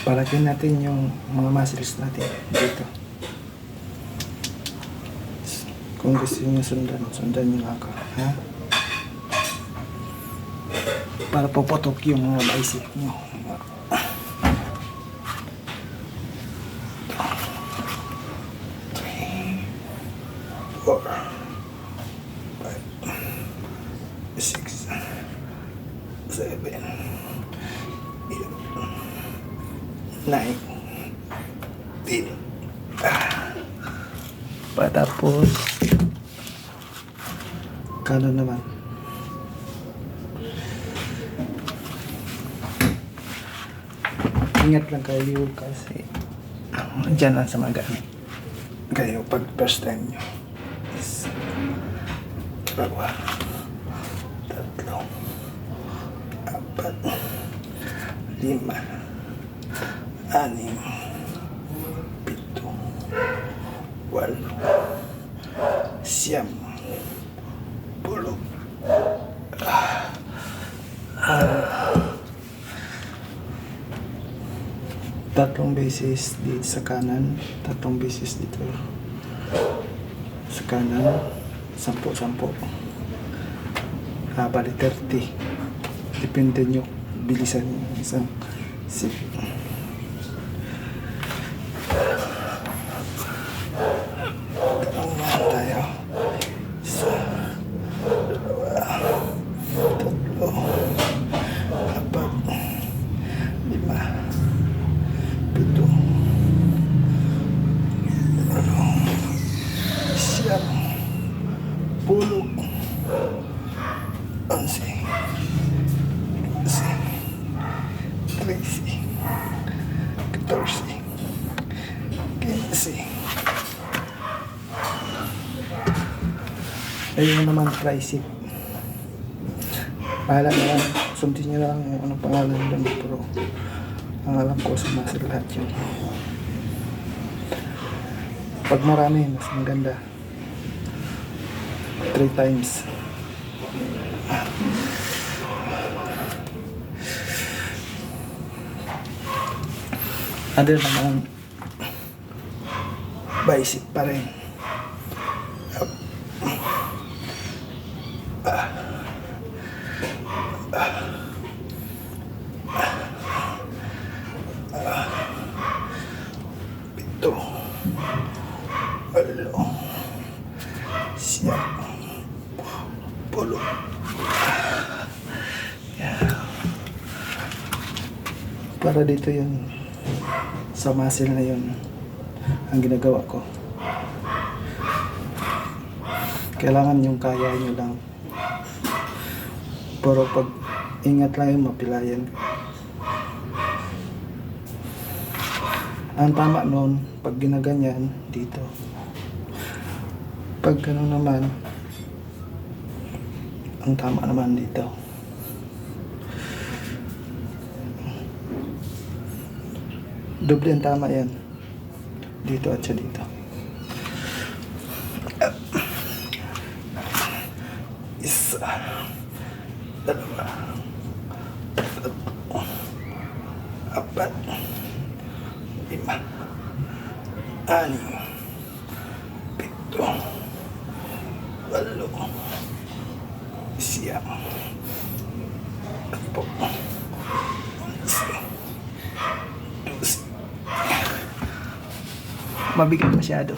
Palagyan natin yung mga muscles natin dito. Kung gusto niyo sundan, sundan niyo ako. Ha? Para puputok yung mga bicep niyo. Patapos, kanan naman. Ingat lang kayo kasi. Dyan lang sa mga gamit. Kayo pag first time nyo. Is dalawa, tatlo, apat, lima, anim, pito, walo, siyam, pulo, ah, ah, tatlong beses dito sa kanan, tatlong beses dito sa kanan, sampo-sampo. Ah, bali 30. Depende nyo, bilisan nyo isang sip. Tangan tayo. Isa, dalawa, tatlo, apat, lima, pito, walo, siyam, pulo, onse, doce, trece, catorce, quince. Ayun naman, tricep. Bahala na lang. Sundin nyo lang yung anong pangalan doon. Pero ang alam ko sa muscle lahat yun. Pag marami, mas maganda. Three times. Other naman, bicep pa rin. Pito. Walo. Siyam. Pulo. Para dito yun. Sa muscle na yun. Ang ginagawa ko. Kailangan yung kaya nyo lang. Pero pag ingat lang yung mapilayan. Ang tama noon, pag ginaganyan, dito. Pag gano'n naman, ang tama naman dito. Doble ang tama yan. Dito at sa dito. Isa. Dalawa. Tatlo. Apat. Lima. Anim. Pito. Walo. Apo. Onse. Dose. Mabigat masyado.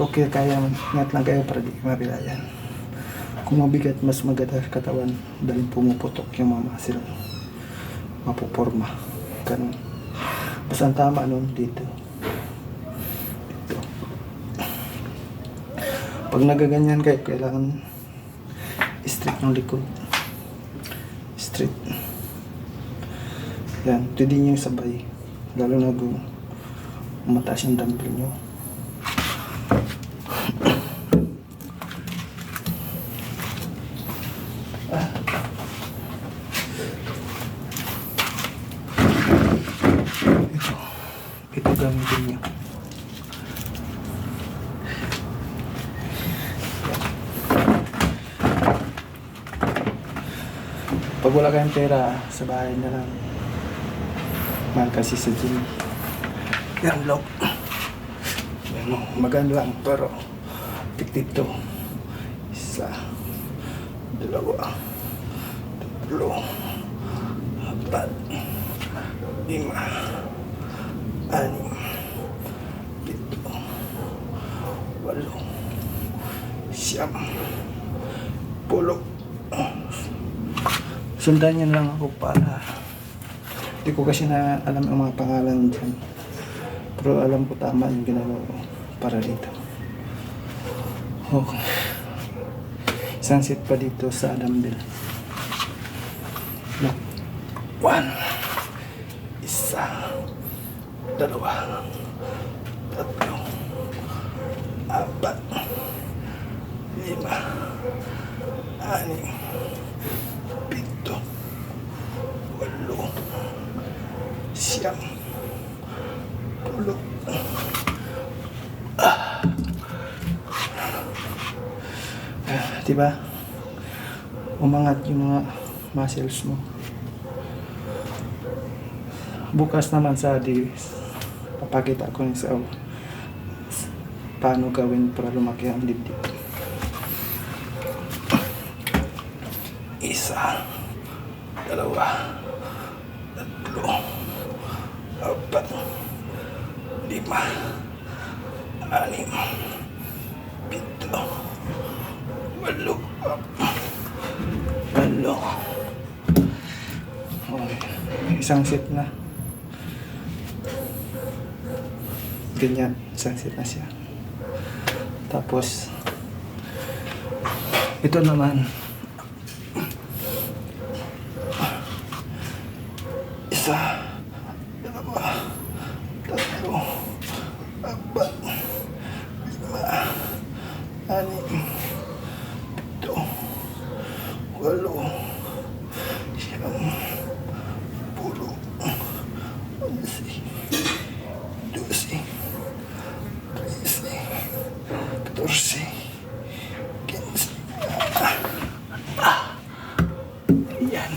Okay, kaya ingat lang kayo para di mabilayan. Kung mabigat, mas maganda katawan dahil pumuputok yung mga muscle. Mapuporma. Ganun. Basta ang tama nun dito. Dito. Pag nagaganyan kayo, kailangan straight ng likod. Straight. Yan. Pwede nyo yung sabay. Lalo na kung mataas yung dumbbell nyo. Ito. Ito gamitin nyo. Pag wala kayong pera, sa bahay na lang. Mahal kasi sa gym. Yan, lock. Yan, maganda lang, pero effective to. Isa, dalawa, tatlo, apat, lima, anim, pito, walo, siyam, pulo. Sundan niyo lang ako para hindi ko kasi na alam ang mga pangalan dyan. Pero alam ko tama yung ginagawa ko para dito. Okay. Isang set pa dito sa dumbbell. Lock. One. Isa. Dalawa. Tatlo. Apat. Lima. Anim. Pito. Walo. Siyam. Pulo. Ah, diba? Umangat yung mga muscles mo. Bukas naman sa di papakita ko yung sa paano gawin para lumaki ang dibdib. Isa, dalawa, tatlo, apat, lima, anim, pito, walo, walo. Okay. Isang set na. Ganyan, isang set na siya. Tapos, ito naman, isa, 14, 15. Yan.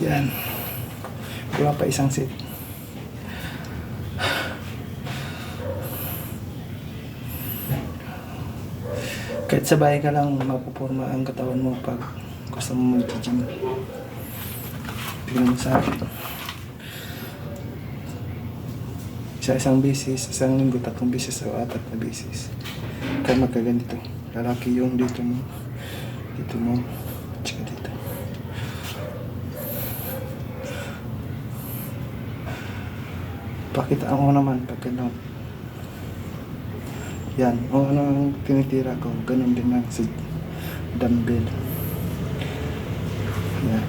Yan. Wala pa isang set. Kahit sa bahay ka lang, mapuporma ang katawan mo pag gusto mo mag-gym. Tignan mo sa akin. Sa isang bisis, isang linggo, tatlong bisis o apat na bisis. Kaya magkaganito. Lalaki yung dito mo, dito mo, tsaka dito. Pakita ako naman pag ganun. Yan, o ano ang tinitira ko, ganun din lang sa dumbbell. Yan.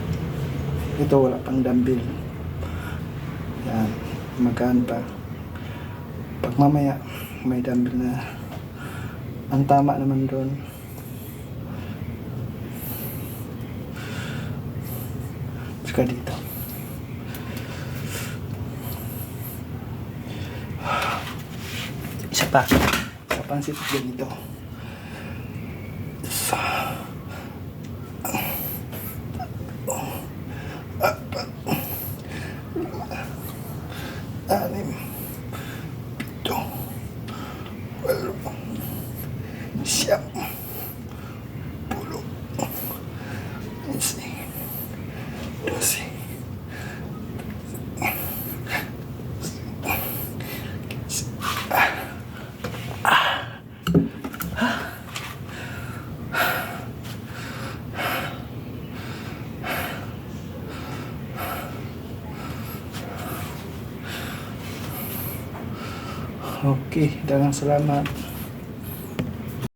Ito wala pang dumbbell. Yan, magaan pa. Pag mamaya, may dumbbell na. Ang tama naman doon, Saka dito. Isa pa. Isa pang sit ganito. Isa. Tatlo. Apat. Lima. Anim. Pito. Walo. Siyam. okey dengan selamat.